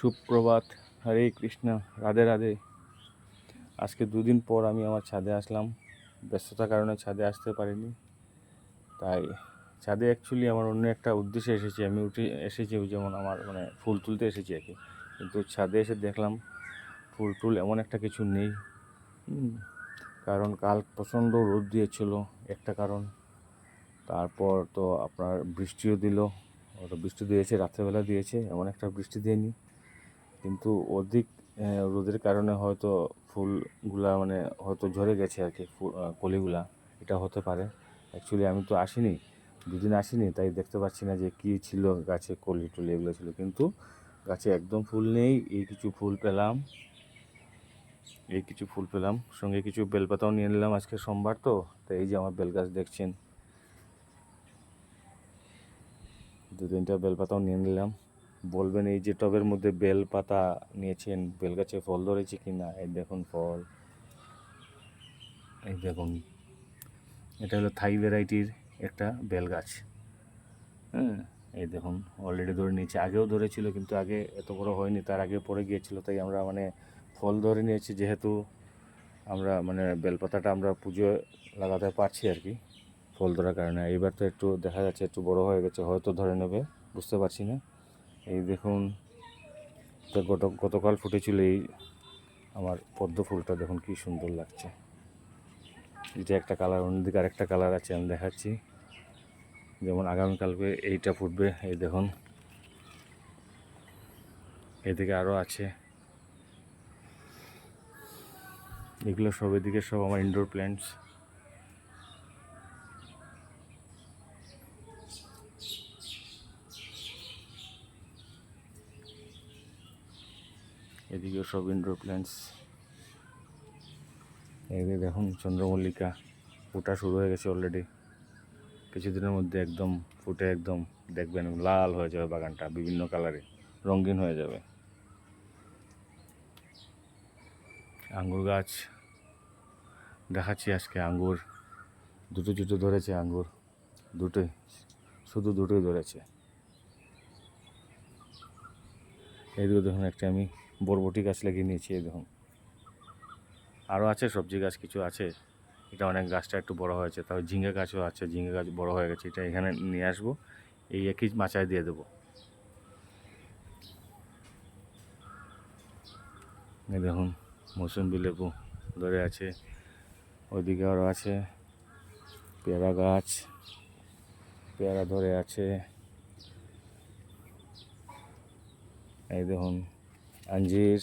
সুপ্রভাত, হরে কৃষ্ণ, রাধে রাধে। আজকে দুদিন পর আমি আমার ছাদে আসলাম। ব্যস্ততার কারণে ছাদে আসতে পারিনি। তাই ছাদে অ্যাকচুয়ালি আমার অন্য একটা উদ্দেশ্যে এসেছি। আমি উঠে এসেছি যেমন আমার মানে ফুল তুলতে এসেছি আর কি। কিন্তু ছাদে এসে দেখলাম ফুল টুল এমন একটা কিছু নেই। কারণ কাল প্রচণ্ড রোদ দিয়েছিল একটা কারণ। তারপর তো আপনার বৃষ্টিও দিল। ওটা বৃষ্টি দিয়েছে, রাত্রেবেলা দিয়েছে, এমন একটা বৃষ্টি দেয়নি কিন্তু অধিক রোদের কারণে হয়তো ফুলগুলা মানে হয়তো ঝরে গেছে আর কি কলিগুলা। এটা হতে পারে। অ্যাকচুয়ালি আমি তো আসিনি, দুদিন আসিনি, তাই দেখতে পাচ্ছি না যে কী ছিল গাছে কলি টলি এগুলো ছিল। কিন্তু গাছে একদম ফুল নেই, এই কিছু ফুল পেলাম, এই কিছু ফুল পেলাম। সঙ্গে কিছু বেলপাতাও নিয়ে নিলাম আজকে সোমবার তো তাই এই যে আমার বেল গাছ দেখছেন। দু তিনটা বেলপাতাও নিয়ে নিলাম। বলবেন এই যে টবের মধ্যে বেল পাতা নিয়েছেন, বেল গাছে ফল ধরেছে কি না এই দেখুন ফল। এই দেখুন, এটা হলো থাই ভ্যারাইটির একটা বেল গাছ। হ্যাঁ এই দেখুন অলরেডি ধরে নিয়েছে। আগেও ধরেছিল, কিন্তু আগে এত বড় হয়নি, তার আগে পড়ে গিয়েছিল, তাই আমরা মানে ফল ধরে নিয়েছি, যেহেতু আমরা মানে বেলপাতাটা আমরা পুজো লাগাতে পারছি আর কি, ফল ধরার কারণে। এবার তো একটু দেখা যাচ্ছে, একটু বড় হয়ে গেছে, হয়তো ধরে নেবে, বুঝতে পারছি না। এই দেখুন গত, গতকাল ফুটেছিল এই আমার পদ্ম ফুলটা, দেখুন কি সুন্দর লাগছে। এটা একটা কালার, অন্যদিকে আরেকটা কালার আছে, আমি দেখাচ্ছি। যেমন আগামীকালকে এইটা ফুটবে, এই দেখুন। এদিকে আরও আছে। এগুলো সব এদিকে সব আমার ইনডোর প্ল্যান্টস এদিকেও সব ইনডোর প্ল্যান্টস এদিকে দেখুন চন্দ্রমল্লিকা, ফুটা শুরু হয়ে গেছে অলরেডি কিছুদিনের মধ্যে একদম ফুটে একদম, দেখবেন লাল হয়ে যাবে বাগানটা, বিভিন্ন কালারে রঙিন হয়ে যাবে। আঙ্গুর গাছ, দেখাচ্ছি আজকে আঙ্গুর। দুটো দুটো ধরেছে আঙ্গুর, দুটোই, শুধু দুটোই ধরেছে। এইদিকে দেখুন একটা আমি। বরবটি গাছ লাগিয়ে নিয়েছি, এই দেখুন। আরও আছে, সবজি গাছ কিছু আছে। এটা অনেক গাছটা একটু বড় হয়েছে তাও ঝিঙে গাছও আছে, ঝিঙে গাছ বড় হয়ে গেছে। এটা এখানে নিয়ে আসব, এই একই মাচায় দিয়ে দেবো। দেখুন মৌসুম্বি লেবু ধরে আছে, ওইদিকে আরও আছে, পেয়ারা গাছ, পেয়ারা ধরে আছে। এই দেখুন আঞ্জির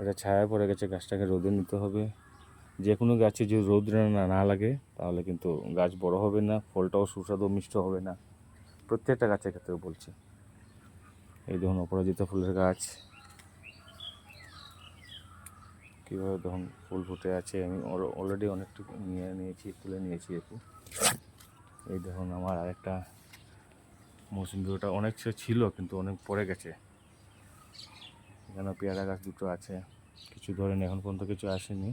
একটা ছায়া পড়ে গেছে, গাছটাকে রোদে নিতে হবে। যে কোনো গাছে যদি রোদ না না লাগে, তাহলে কিন্তু গাছ বড় হবে না, ফলটাও সুস্বাদু, মিষ্ট হবে না। প্রত্যেকটা গাছের ক্ষেত্রে বলছি। এই দেখুন, অপরাজিতা ফুলের গাছ। কীভাবে ধরুন ফুল ফুটে আছে। আমি অলরেডি অনেকটুকু নিয়ে নিয়েছি, তুলে নিয়েছি একটু। এই দেখুন, আমার আরেকটা মৌসুমি ওটা অনেক ছিল কিন্তু অনেক পড়ে গেছে। এখানে পেয়ারা গাছ দুটো আছে। কিছু ধরেন, এখন পর্যন্ত কিছু আসেনি।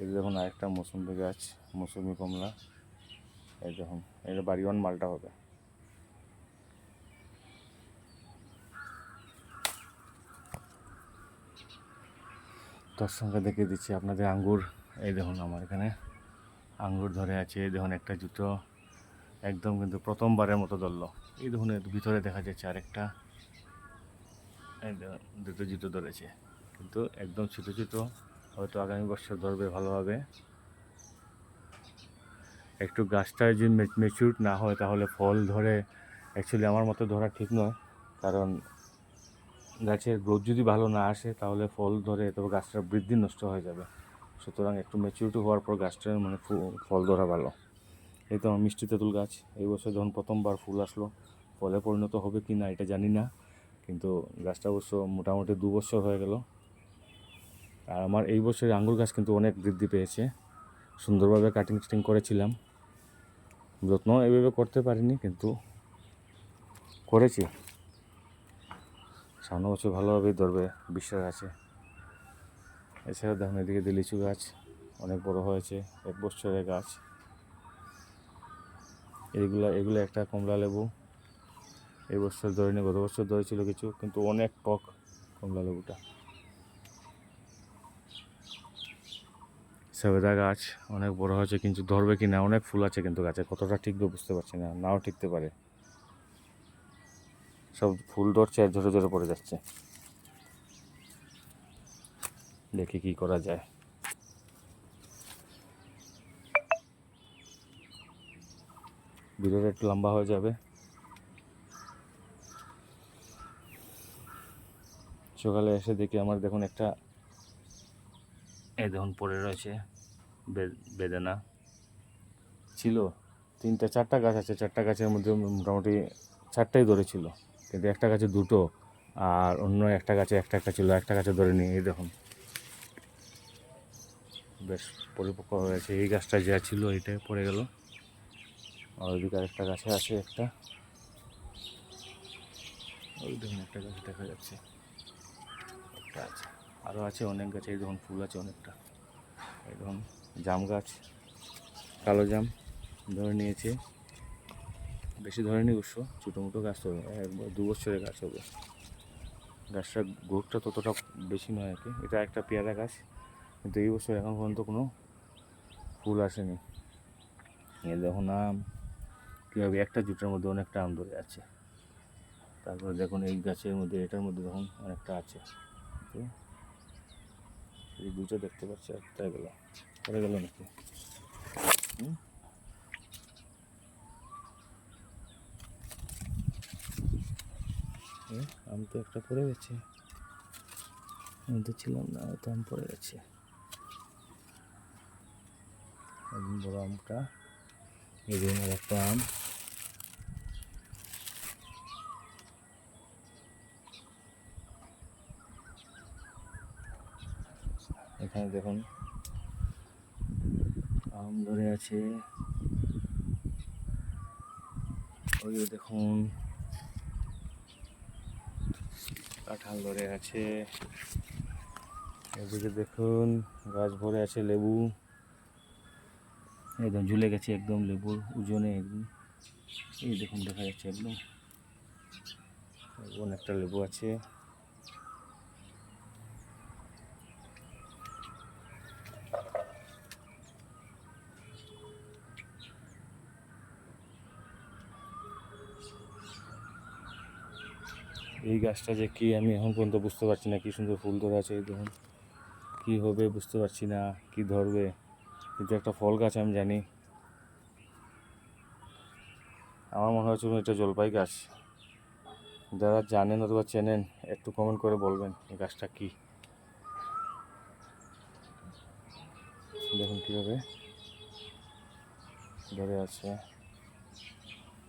এই দেখুন আরেকটা মৌসুমি গাছ, মৌসুমি কমলা। এই দেখুন এটা বাড়িওয়ান মালটা হবে। তার সঙ্গে দেখে দিচ্ছি আপনাদের আঙ্গুর। এই দেখুন আমার এখানে আঙ্গুর ধরে আছে। দেখুন একটা জুতো। একদম কিন্তু প্রথমবারের মতো ধরলো। এই এর ভিতরে দেখা যাচ্ছে আরেকটা। দুটো জুতো ধরেছে। কিন্তু একদম ছোটো ছোটো হয়তো আগামী বছর ধরবে ভালোভাবে। একটু গাছটা যদি মেচিউর না হয়, তাহলে ফল ধরে অ্যাকচুয়ালি আমার মতো ধরা ঠিক নয়। কারণ গাছের গ্রোথ যদি ভালো না আসে, তাহলে ফল ধরে তবে গাছটার বৃদ্ধি নষ্ট হয়ে যাবে। সুতরাং একটু ম্যাচিউরিটি হওয়ার পর গাছটার মানে ফল ধরা ভালো। এই তো আমার মিষ্টি তেঁতুল গাছ। এই বছর যখন প্রথমবার ফুল আসলো, ফলে পরিণত হবে কি না এটা জানি না, কিন্তু গাছটা অবশ্য মোটামুটি দু বছর হয়ে গেল। আর আমার এই বছরের আঙ্গুর গাছ কিন্তু অনেক বৃদ্ধি পেয়েছে। সুন্দরভাবে কাটিং টাটিং করেছিলাম। যত্ন এভাবে করতে পারিনি, কিন্তু করেছি। সামনে বছর ভালোভাবেই ধরবে, বিশ্বাস আছে। এছাড়া দেখুন, এদিকে লিচু গাছ অনেক বড় হয়েছে, এক বছরের গাছ। এইগুলা এগুলো একটা কমলা লেবু। এই বছর ধরেনি, গত বছর ধরেছিল কিছু, কিন্তু অনেক টক কমলা লেবুটা। সবেদা গাছ অনেক বড় হয়েছে, কিন্তু ধরবে কি না? অনেক ফুল আছে কিন্তু গাছে। কতটা টিকবে বুঝতে পারছি না, নাও টিকতে পারে। সব ফুল ধরছে আর ঝরে ঝরে পড়ে যাচ্ছে। দেখি কি করা যায়। ভিডিওটা একটু লম্বা হয়ে যাবে। সকালে এসে দেখি আমার দেখুন একটা এই দেখুন পড়ে রয়েছে বেদানা। ছিল। তিনটা, চারটা গাছ আছে। চারটা গাছের মধ্যে মোটামুটি চারটাই ধরেছিল। কিন্তু একটা গাছে দুটো আর অন্য একটা গাছে একটা একটা ছিল। একটা গাছে ধরে নিয়ে এই দেখুন। বেশ পরিপক্ক হয়েছে এই গাছটা যা ছিল, এইটাই পড়ে গেল। আর আরেকটা গাছে আছে একটা। ওই দেখুন একটা গাছ দেখা যাচ্ছে। একটা আছে। আরও আছে অনেক গাছে, এই দেখুন ফুল আছে অনেকটা। এই দেখুন জাম গাছ, কালো জাম ধরে নিয়েছে। বেশি ধরেনি অবশ্য ছোটো মোটো গাছ তো একবার দু বছরের গাছ হবে। গাছটার গ্রোথটা ততটা বেশি নয় আর কি। এটা একটা পেয়ারা গাছ, কিন্তু এই বছর এখন পর্যন্ত কোনো ফুল আসেনি। এ দেখুন আম কীভাবে একটা জুটের মধ্যে অনেকটা আম ধরে আছে। তারপরে দেখুন এই গাছের মধ্যে, এটার মধ্যে দেখুন অনেকটা আছে। এই দুটো দেখতে পাচ্ছি তাই গেল। পরে গেল নাকি? আম তো একটা পড়ে গেছে। তো ছিলাম না হয়তো আম পড়ে গেছে। বড় আমটা। এই আর একটা আম। এখানে দেখুন। আম ধরে আছে। ওই দেখুন। কাঁঠাল ধরে আছে। এদিকে দেখুন, গাছ ভরে আছে লেবু। একদম ঝুলে গেছে একদম লেবুর ওজনে একদম। এই দেখুন, দেখা যাচ্ছে একদম। একটা লেবু আছে। এই গাছটা যে কি আমি এখন পর্যন্ত বুঝতে পারছি না, কি সুন্দর ফুল ধরে আছে, এই দেখুন। কি হবে বুঝতে পারছি না, কি ধরবে। কিন্তু একটা ফল গাছ আমি জানি। আমার মনে হচ্ছে এটা জলপাই গাছ। যারা জানেন অথবা চেনেন, একটু কমেন্ট করে বলবেন এই গাছটা কী। দেখুন কীভাবে ধরে আছে।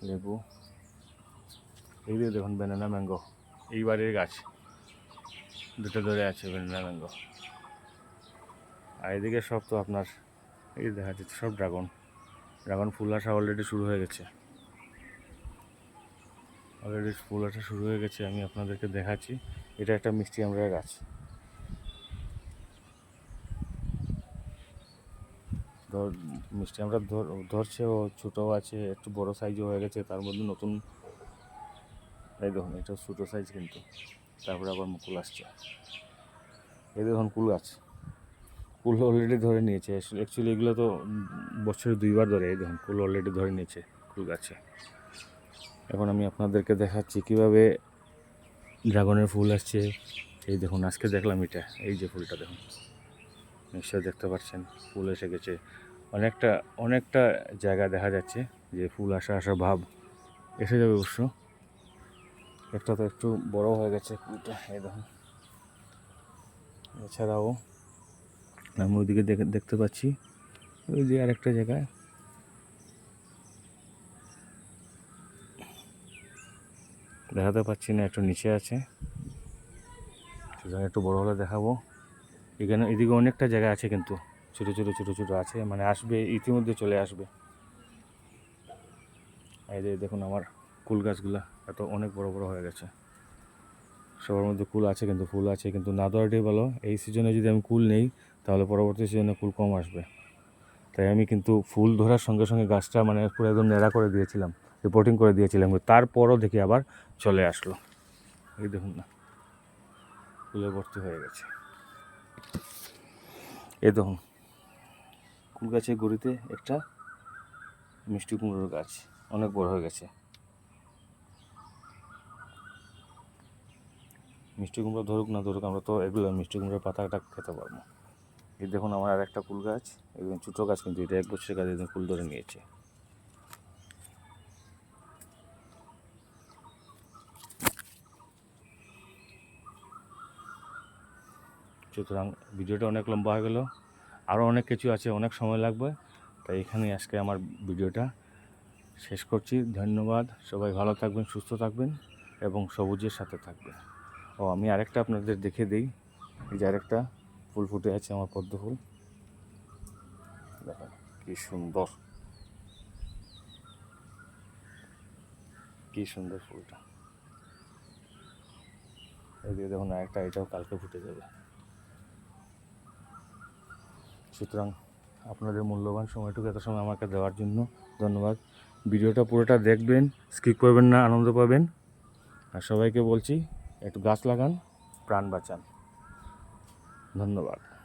লেবু। এই দেখুন ব্যানানা ম্যাঙ্গো এই বাড়ির গাছ। দুটো ধরে আছে ম্যাঙ্গো আর এদিকে সব তো আপনার এই দেখা যাচ্ছে সব ড্রাগন। ড্রাগন ফুল আসা অলরেডি শুরু হয়ে গেছে। অলরেডি ফুল আসা শুরু হয়ে গেছে, আমি আপনাদেরকে দেখাচ্ছি। এটা একটা মিষ্টি আমরা গাছ। মিষ্টি আমরা ধরছে ও ছোটো আছে, একটু বড় সাইজও হয়ে গেছে, তার মধ্যে নতুন এই দেখুন, এটা ছোটো সাইজ কিন্তু। তারপরে আবার মুকুল আসছে। এই দেখুন কুল গাছ। কুল অলরেডি ধরে নিয়েছে। অ্যাকচুয়ালি এগুলো তো বছরে দুইবার ধরে, এই দেখুন, কুল অলরেডি ধরে নিয়েছে কুল গাছে। এখন আমি আপনাদেরকে দেখাচ্ছি কীভাবে ড্রাগনের ফুল আসছে। এই দেখুন, আজকে দেখলাম এটা। এই যে ফুলটা দেখুন। নিশ্চয় দেখতে পাচ্ছেন, ফুল এসে গেছে। অনেকটা অনেকটা জায়গা দেখা যাচ্ছে যে ফুল আসা আসা ভাব এসে যাবে অবশ্য। একটা তো একটু বড় হয়ে গেছে ফুলটা এই দেখুন এছাড়াও আমি ওইদিকে দেখে- দেখতে পাচ্ছি ওই যে আরেকটা জায়গায়। দেখাতে পাচ্ছি না, একটু নিচে আছে। একটু বড় হলে দেখাবো। এখানে, এদিকে অনেকটা জায়গা আছে কিন্তু, ছোটো ছোটো ছোটো ছোটো আছে মানে আসবে, ইতিমধ্যে চলে আসবে। এই দেখুন আমার কুল গাছগুলা। এত অনেক বড় বড় হয়ে গেছে। সবার মধ্যে কুল আছে কিন্তু ফুল আছে, কিন্তু না দেওয়াটাই ভালো। এই সিজনে যদি আমি কুল নেই, তাহলে পরবর্তী সিজনে কুল কম আসবে। তাই আমি কিন্তু ফুল ধরার সঙ্গে সঙ্গে গাছটা মানে পুরো একদম নেড়া করে দিয়েছিলাম রিপোর্টিং করে দিয়েছিলাম তারপরও দেখি আবার চলে আসলো। এই দেখুন না, ফুলে ভর্তি হয়ে গেছে। এই দেখুন, কুল গাছের গড়িতে একটা মিষ্টি কুমড়োর গাছ অনেক বড় হয়ে গেছে। মিষ্টি কুমড়ো ধরুক না ধরুক, আমরা তো এগুলো মিষ্টি কুমড়োর পাতাটা খেতে পারব। এই দেখুন আমার আর একটা ফুল গাছ একদম ছোটো গাছ কিন্তু এটা এক বছরের গাছ একদম ফুল ধরে নিয়েছে। সুতরাং ভিডিওটা অনেক লম্বা হয়ে গেল আরও অনেক কিছু আছে, অনেক সময় লাগবে, তাই এখানেই আজকে আমার ভিডিওটা শেষ করছি। ধন্যবাদ, সবাই ভালো থাকবেন, সুস্থ থাকবেন এবং সবুজের সাথে থাকবেন। ও, আমি আরেকটা আপনাদের দেখে দিই। এই যে আরেকটা ফুল ফুটে আছে আমার পদ্ম ফুল। দেখেন, কি সুন্দর। কি সুন্দর ফুলটা। এদিকে দেখুন আরেকটা, এটাও কালকে ফুটে যাবে। সুতরাং আপনাদের মূল্যবান সময়টুকু এত সময় আমাকে দেওয়ার জন্য ধন্যবাদ। ভিডিওটা পুরোটা দেখবেন স্কিপ করবেন না, আনন্দ পাবেন। আর সবাইকে বলছি একটু গাছ লাগান প্রাণ বাঁচান। ধন্যবাদ।